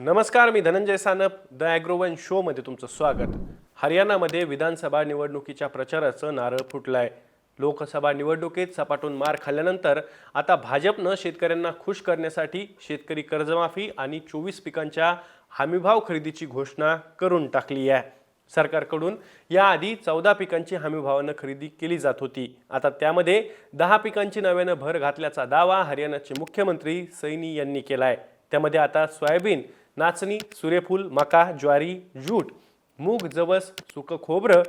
नमस्कार मी धनंजय सानप द ॲग्रोवन शोमध्ये तुमचं स्वागत. हरियाणामध्ये विधानसभा निवडणुकीच्या प्रचाराचं नारळ फुटलंय. लोकसभा निवडणुकीत सपाटून मार खाल्ल्यानंतर आता भाजपनं शेतकऱ्यांना खुश करण्यासाठी शेतकरी कर्जमाफी आणि चोवीस पिकांच्या हमीभाव खरेदीची घोषणा करून टाकली आहे. सरकारकडून याआधी चौदा पिकांची हमीभावानं खरेदी केली जात होती. आता त्यामध्ये दहा पिकांची नव्यानं भर घातल्याचा दावा हरियाणाचे मुख्यमंत्री सैनी यांनी केला आहे त्यामध्ये आता सोयाबीन नाचणी सूर्यफूल मका ज्वारी जूट मूग जवस सुकं खोबरं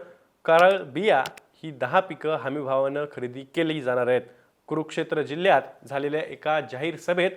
कारळ बिया ही दहा पिकं हमीभावानं खरेदी केली जाणार आहेत. कुरुक्षेत्र जिल्ह्यात झालेल्या एका जाहीर सभेत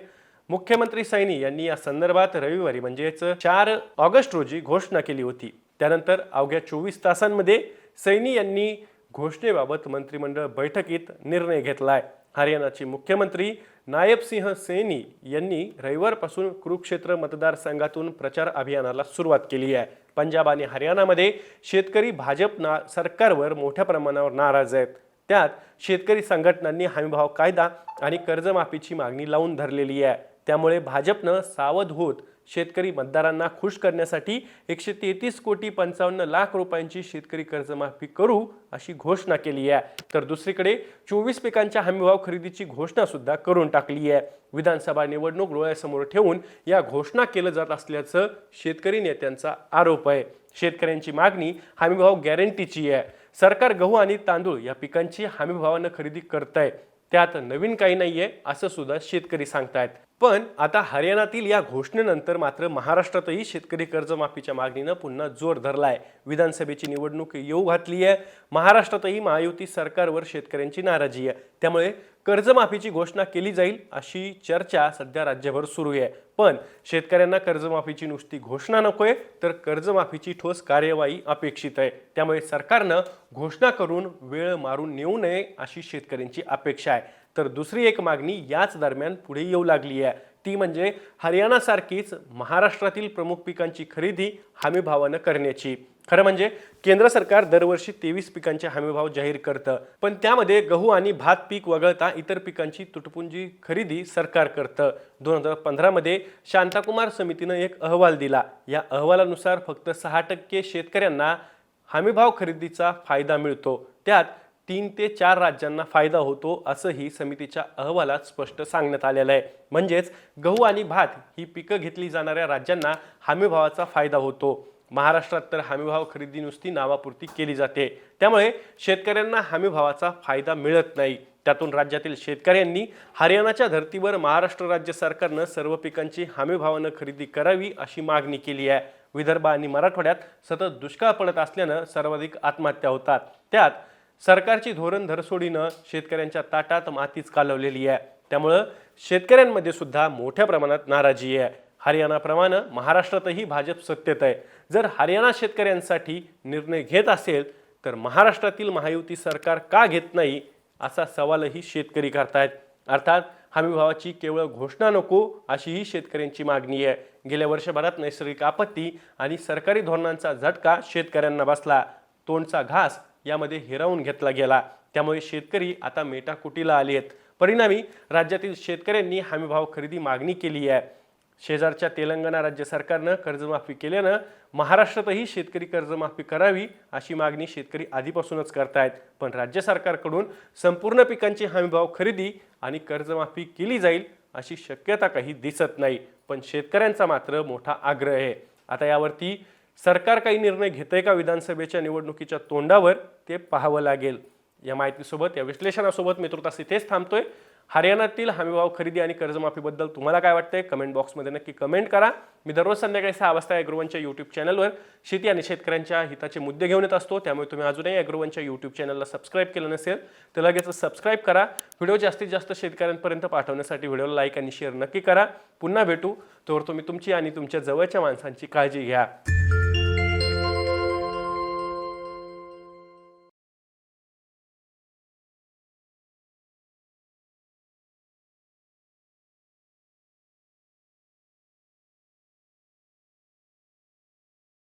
मुख्यमंत्री सैनी यांनी या संदर्भात रविवारी म्हणजेच चार ऑगस्ट रोजी घोषणा केली होती. त्यानंतर अवघ्या चोवीस तासांमध्ये सैनी यांनी घोषणेबाबत मंत्रिमंडळ बैठकीत निर्णय घेतला आहे हरियाणाचे मुख्यमंत्री नायब सिंह सैनी यांनी रविवारपासून कुरुक्षेत्र मतदारसंघातून प्रचार अभियानाला सुरुवात केली आहे. पंजाब आणि हरियाणामध्ये शेतकरी भाजप ना सरकारवर मोठ्या प्रमाणावर नाराज आहेत. त्यात शेतकरी संघटनांनी हमीभाव कायदा आणि कर्जमाफीची मागणी लावून धरलेली आहे. त्यामुळे भाजपनं सावध होत शेतकरी मतदारांना खुश करण्यासाठी एकशे तेहतीस कोटी पंचावन्न लाख रुपयांची शेतकरी कर्जमाफी करू अशी घोषणा केली आहे. तर दुसरीकडे चोवीस पिकांच्या हमीभाव खरेदीची घोषणा सुद्धा करून टाकली आहे. विधानसभा निवडणूक डोळ्यासमोर ठेवून या घोषणा केलं जात असल्याचं शेतकरी नेत्यांचा आरोप आहे. शेतकऱ्यांची मागणी हमीभाव गॅरंटीची आहे. सरकार गहू आणि तांदूळ या पिकांची हमीभावानं खरेदी करताय. त्यात नवीन काही नाहीये असं सुद्धा शेतकरी सांगतायत. पण आता हरियाणातील या घोषणेनंतर मात्र महाराष्ट्रातही शेतकरी कर्जमाफीच्या मागणीनं पुन्हा जोर धरला आहे विधानसभेची निवडणूक येऊ घातली आहे महाराष्ट्रातही महायुती सरकारवर शेतकऱ्यांची नाराजी आहे. त्यामुळे कर्जमाफीची घोषणा केली जाईल अशी चर्चा सध्या राज्यभर सुरू आहे. पण शेतकऱ्यांना कर्जमाफीची नुसती घोषणा नकोय तर कर्जमाफीची ठोस कार्यवाही अपेक्षित आहे. त्यामुळे सरकारनं घोषणा करून वेळ मारून नेऊ नये अशी शेतकऱ्यांची अपेक्षा आहे. तर दुसरी एक मागणी याच दरम्यान पुढे येऊ लागली आहे. ती म्हणजे हरियाणासारखीच महाराष्ट्रातील प्रमुख पिकांची खरेदी हमीभावानं करण्याची. खरं म्हणजे केंद्र सरकार दरवर्षी तेवीस पिकांचे हमीभाव जाहीर करतं. पण त्यामध्ये गहू आणि भात पीक वगळता इतर पिकांची तुटपुंजी खरेदी सरकार करतं. दोन हजार पंधरामध्ये शांताकुमार समितीनं एक अहवाल दिला. या अहवालानुसार फक्त सहा टक्के शेतकऱ्यांना हमीभाव खरेदीचा फायदा मिळतो. त्यात तीन ते चार राज्यांना फायदा होतो असंही समितीच्या अहवालात स्पष्ट सांगण्यात आलेलं आहे. म्हणजेच गहू आणि भात ही पिकं घेतली जाणाऱ्या राज्यांना हमीभावाचा फायदा होतो. महाराष्ट्रात तर हमीभाव खरेदी नुसती नावापुरती केली जाते. त्यामुळे शेतकऱ्यांना हमीभावाचा फायदा मिळत नाही. त्यातून राज्यातील शेतकऱ्यांनी हरियाणाच्या धर्तीवर महाराष्ट्र राज्य सरकारनं सर्व पिकांची हमीभावानं खरेदी करावी अशी मागणी केली आहे. विदर्भ आणि मराठवाड्यात सतत दुष्काळ पडत असल्यानं सर्वाधिक आत्महत्या होतात. त्यात सरकारची धोरण धरसोडीनं शेतकऱ्यांच्या ताटात मातीच कालवलेली आहे. त्यामुळं शेतकऱ्यांमध्ये सुद्धा मोठ्या प्रमाणात नाराजी आहे. हरियाणाप्रमाणे महाराष्ट्रातही भाजप सत्तेत आहे. जर हरियाणा शेतकऱ्यांसाठी निर्णय घेत असेल तर महाराष्ट्रातील महायुती सरकार का घेत नाही असा सवालही शेतकरी करतायत. अर्थात हमीभावाची केवळ घोषणा नको अशीही शेतकऱ्यांची मागणी आहे. गेल्या वर्षभरात नैसर्गिक आपत्ती आणि सरकारी धोरणांचा झटका शेतकऱ्यांना बसला. तोंडचा घास यामध्ये हिरावून घेतला गेला. त्यामुळे शेतकरी आता मेटाकुटीला आले आहेत. परिणामी राज्यातील शेतकऱ्यांनी हमीभाव खरेदी मागणी केली आहे. शेजारच्या तेलंगणा राज्य सरकारनं कर्जमाफी केल्यानं महाराष्ट्रातही शेतकरी कर्जमाफी करावी अशी मागणी शेतकरी आधीपासूनच करतायत. पण राज्य सरकारकडून संपूर्ण पिकांची हमीभाव खरेदी आणि कर्जमाफी केली जाईल अशी शक्यता काही दिसत नाही. पण शेतकऱ्यांचा मात्र मोठा आग्रह आहे. आता यावरती सरकार काही निर्णय घेतंय का विधानसभेच्या निवडणुकीच्या तोंडावर? ते पाहावं लागेल. या माहितीसोबत या विश्लेषणासोबत मी तुर्तास इथेच थांबतोय. हरियाणातील हमीभाव खरेदी आणि कर्जमाफीबद्दल तुम्हाला काय वाटतंय? कमेंट बॉक्समध्ये नक्की कमेंट करा. मी दररोज संध्याकाळी सहा वाजता अॅग्रोवनच्या यूट्यूब चॅनलवर शेती आणि शेतकऱ्यांच्या हिताचे मुद्दे घेऊन येत असतो. त्यामुळे तुम्ही अजूनही अॅग्रोवनच्या यूट्यूब चॅनलला सबस्क्राईब केलं नसेल तर लगेच सबस्क्राईब करा. व्हिडिओ जास्तीत जास्त शेतकऱ्यांपर्यंत पाठवण्यासाठी व्हिडिओला लाईक आणि शेअर नक्की करा. पुन्हा भेटू. तोवर तुम्ही तुमची आणि तुमच्या जवळच्या माणसांची काळजी घ्या.